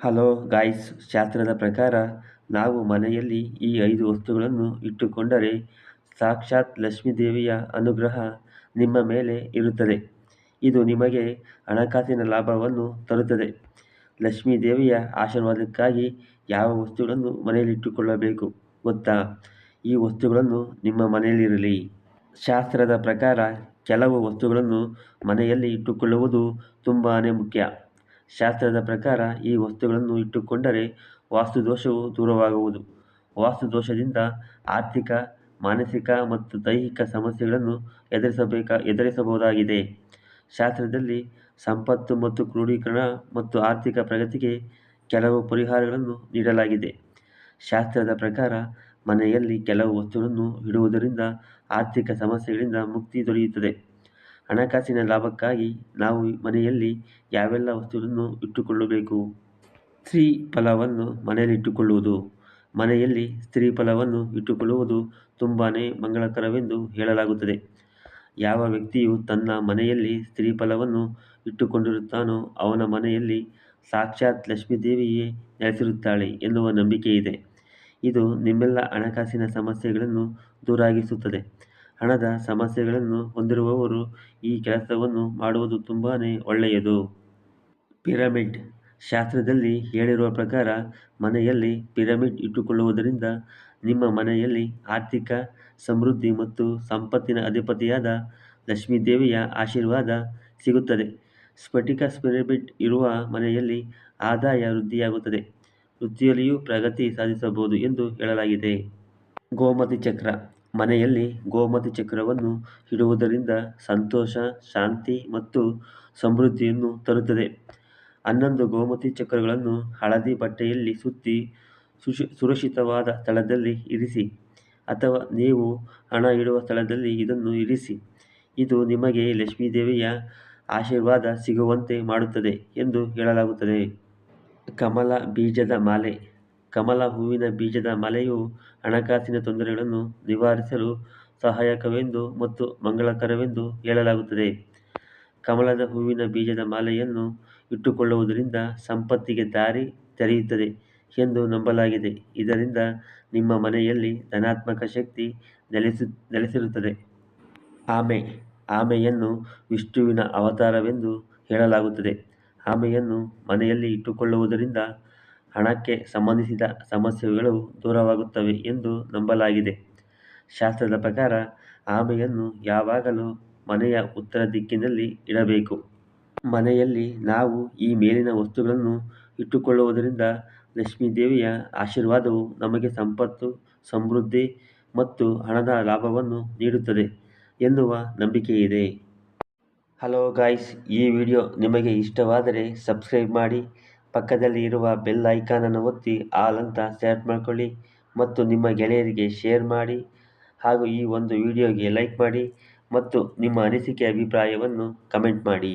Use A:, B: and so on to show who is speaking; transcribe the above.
A: Hello guys, ಶಾಸ್ತ್ರದ ಪ್ರಕಾರ ನಾವು ಮನೆಯಲ್ಲಿ ಈ ಐದು ವಸ್ತುಗಳನ್ನು ಇಟ್ಟುಕೊಂಡರೆ ಸಾಕ್ಷಾತ್ ಲಕ್ಷ್ಮೀದೇವಿಯ ಅನುಗ್ರಹ ನಿಮ್ಮ ಮೇಲೆ ಇರುತ್ತದೆ. ಇದು ನಿಮಗೆ ಹಣಕಾಸಿನ ಲಾಭವನ್ನು ತರುತ್ತದೆ. ಲಕ್ಷ್ಮೀ ದೇವಿಯ ಆಶೀರ್ವಾದಕ್ಕಾಗಿ ಯಾವ ವಸ್ತುಗಳನ್ನು ಮನೆಯಲ್ಲಿಟ್ಟುಕೊಳ್ಳಬೇಕು ಗೊತ್ತಾ? ಈ ವಸ್ತುಗಳನ್ನು ನಿಮ್ಮ ಮನೆಯಲ್ಲಿರಲಿ. ಶಾಸ್ತ್ರದ ಪ್ರಕಾರ ಕೆಲವು ವಸ್ತುಗಳನ್ನು ಮನೆಯಲ್ಲಿ ಇಟ್ಟುಕೊಳ್ಳುವುದು ತುಂಬಾ ಮುಖ್ಯ. ಶಾಸ್ತ್ರದ ಪ್ರಕಾರ ಈ ವಸ್ತುಗಳನ್ನು ಇಟ್ಟುಕೊಂಡರೆ ವಾಸ್ತುದೋಷವು ದೂರವಾಗುವುದು. ವಾಸ್ತುದೋಷದಿಂದ ಆರ್ಥಿಕ, ಮಾನಸಿಕ ಮತ್ತು ದೈಹಿಕ ಸಮಸ್ಯೆಗಳನ್ನು ಎದುರಿಸಬೇಕ, ಎದುರಿಸಬಹುದಾಗಿದೆ. ಶಾಸ್ತ್ರದಲ್ಲಿ ಸಂಪತ್ತು ಮತ್ತು ಕ್ರೋಢೀಕರಣ ಮತ್ತು ಆರ್ಥಿಕ ಪ್ರಗತಿಗೆ ಕೆಲವು ಪರಿಹಾರಗಳನ್ನು ನೀಡಲಾಗಿದೆ. ಶಾಸ್ತ್ರದ ಪ್ರಕಾರ ಮನೆಯಲ್ಲಿ ಕೆಲವು ವಸ್ತುಗಳನ್ನು ಇಡುವುದರಿಂದ ಆರ್ಥಿಕ ಸಮಸ್ಯೆಗಳಿಂದ ಮುಕ್ತಿ ದೊರೆಯುತ್ತದೆ. ಹಣಕಾಸಿನ ಲಾಭಕ್ಕಾಗಿ ನಾವು ಮನೆಯಲ್ಲಿ ಯಾವೆಲ್ಲ ವಸ್ತುಗಳನ್ನು ಇಟ್ಟುಕೊಳ್ಳಬೇಕು? ಸ್ತ್ರೀ ಫಲವನ್ನು ಮನೆಯಲ್ಲಿಟ್ಟುಕೊಳ್ಳುವುದು ಮನೆಯಲ್ಲಿ ಸ್ತ್ರೀ ಫಲವನ್ನು ಇಟ್ಟುಕೊಳ್ಳುವುದು ತುಂಬಾ ಮಂಗಳಕರವೆಂದು ಹೇಳಲಾಗುತ್ತದೆ. ಯಾವ ವ್ಯಕ್ತಿಯು ತನ್ನ ಮನೆಯಲ್ಲಿ ಸ್ತ್ರೀ ಫಲವನ್ನು ಇಟ್ಟುಕೊಂಡಿರುತ್ತಾನೋ ಅವನ ಮನೆಯಲ್ಲಿ ಸಾಕ್ಷಾತ್ ಲಕ್ಷ್ಮೀದೇವಿಯೇ ನೆಲೆಸಿರುತ್ತಾಳೆ ಎನ್ನುವ ನಂಬಿಕೆ ಇದೆ ಇದು ನಿಮ್ಮೆಲ್ಲ ಹಣಕಾಸಿನ ಸಮಸ್ಯೆಗಳನ್ನು ದೂರಾಗಿಸುತ್ತದೆ. ಹಣದ ಸಮಸ್ಯೆಗಳನ್ನು ಹೊಂದಿರುವವರು ಈ ಕೆಲಸವನ್ನು ಮಾಡುವುದು ತುಂಬಾ ಒಳ್ಳೆಯದು. ಪಿರಮಿಡ್. ಶಾಸ್ತ್ರದಲ್ಲಿ ಹೇಳಿರುವ ಪ್ರಕಾರ, ಮನೆಯಲ್ಲಿ ಪಿರಮಿಡ್ ಇಟ್ಟುಕೊಳ್ಳುವುದರಿಂದ ನಿಮ್ಮ ಮನೆಯಲ್ಲಿ ಆರ್ಥಿಕ ಸಮೃದ್ಧಿ ಮತ್ತು ಸಂಪತ್ತಿನ ಅಧಿಪತಿಯಾದ ಲಕ್ಷ್ಮೀದೇವಿಯ ಆಶೀರ್ವಾದ ಸಿಗುತ್ತದೆ. ಸ್ಫಟಿಕ ಪಿರಮಿಡ್ ಇರುವ ಮನೆಯಲ್ಲಿ ಆದಾಯ ವೃದ್ಧಿಯಾಗುತ್ತದೆ. ವೃತ್ತಿಯಲ್ಲಿಯೂ ಪ್ರಗತಿ ಸಾಧಿಸಬಹುದು ಎಂದು ಹೇಳಲಾಗಿದೆ. ಗೋಮತಿ ಚಕ್ರ. ಮನೆಯಲ್ಲಿ ಗೋಮತಿ ಚಕ್ರವನ್ನು ಇಡುವುದರಿಂದ ಸಂತೋಷ, ಶಾಂತಿ ಮತ್ತು ಸಮೃದ್ಧಿಯನ್ನು ತರುತ್ತದೆ. ಹನ್ನೊಂದು ಗೋಮತಿ ಚಕ್ರಗಳನ್ನು ಹಳದಿ ಬಟ್ಟೆಯಲ್ಲಿ ಸುತ್ತಿ ಸುರಕ್ಷಿತವಾದ ಸ್ಥಳದಲ್ಲಿ ಇರಿಸಿ ಅಥವಾ ನೀವು ಹಣ ಇಡುವ ಸ್ಥಳದಲ್ಲಿ ಇದನ್ನು ಇರಿಸಿ. ಇದು ನಿಮಗೆ ಲಕ್ಷ್ಮೀದೇವಿಯ ಆಶೀರ್ವಾದ ಸಿಗುವಂತೆ ಮಾಡುತ್ತದೆ ಎಂದು ಹೇಳಲಾಗುತ್ತದೆ. ಕಮಲ ಬೀಜದ ಮಾಲೆ. ಕಮಲ ಹೂವಿನ ಬೀಜದ ಮಾಲೆಯು ಹಣಕಾಸಿನ ತೊಂದರೆಗಳನ್ನು ನಿವಾರಿಸಲು ಸಹಾಯಕವೆಂದು ಮತ್ತು ಮಂಗಳಕರವೆಂದು ಹೇಳಲಾಗುತ್ತದೆ. ಕಮಲದ ಹೂವಿನ ಬೀಜದ ಮಾಲೆಯನ್ನು ಇಟ್ಟುಕೊಳ್ಳುವುದರಿಂದ ಸಂಪತ್ತಿಗೆ ದಾರಿ ತೆರೆಯುತ್ತದೆ ಎಂದು ನಂಬಲಾಗಿದೆ. ಇದರಿಂದ ನಿಮ್ಮ ಮನೆಯಲ್ಲಿ ಧನಾತ್ಮಕ ಶಕ್ತಿ ನೆಲೆಸು, ನೆಲೆಸಿರುತ್ತದೆ. ಆಮೆ, ಆಮೆಯನ್ನು ವಿಷ್ಣುವಿನ ಅವತಾರವೆಂದು ಹೇಳಲಾಗುತ್ತದೆ. ಆಮೆಯನ್ನು ಮನೆಯಲ್ಲಿ ಇಟ್ಟುಕೊಳ್ಳುವುದರಿಂದ ಹಣಕ್ಕೆ ಸಂಬಂಧಿಸಿದ ಸಮಸ್ಯೆಗಳು ದೂರವಾಗುತ್ತವೆ ಎಂದು ನಂಬಲಾಗಿದೆ. ಶಾಸ್ತ್ರದ ಪ್ರಕಾರ ಆಮೆಯನ್ನು ಯಾವಾಗಲೂ ಮನೆಯ ಉತ್ತರ ದಿಕ್ಕಿನಲ್ಲಿ ಇಡಬೇಕು. ಮನೆಯಲ್ಲಿ ನಾವು ಈ ಮೇಲಿನ ವಸ್ತುಗಳನ್ನು ಇಟ್ಟುಕೊಳ್ಳುವುದರಿಂದ ಲಕ್ಷ್ಮೀದೇವಿಯ ಆಶೀರ್ವಾದವು ನಮಗೆ ಸಂಪತ್ತು, ಸಮೃದ್ಧಿ ಮತ್ತು ಹಣದ ಲಾಭವನ್ನು ನೀಡುತ್ತದೆ ಎನ್ನುವ ನಂಬಿಕೆ ಇದೆ ಹಲೋ ಗಾಯ್ಸ್, ಈ ವಿಡಿಯೋ ನಿಮಗೆ ಇಷ್ಟವಾದರೆ ಸಬ್ಸ್ಕ್ರೈಬ್ ಮಾಡಿ ಪಕ್ಕದಲ್ಲಿ ಇರುವ ಬೆಲ್ ಐಕಾನನ್ನು ಒತ್ತಿ ಆಲ್ ಅಂತ ಸೆಲೆಕ್ಟ್ ಮಾಡ್ಕೊಳ್ಳಿ ಮತ್ತು ನಿಮ್ಮ ಗೆಳೆಯರಿಗೆ ಶೇರ್ ಮಾಡಿ ಹಾಗೂ ಈ ಒಂದು ವಿಡಿಯೋಗೆ ಲೈಕ್ ಮಾಡಿ ಮತ್ತು ನಿಮ್ಮ ಅನಿಸಿಕೆ ಅಭಿಪ್ರಾಯವನ್ನು ಕಮೆಂಟ್ ಮಾಡಿ.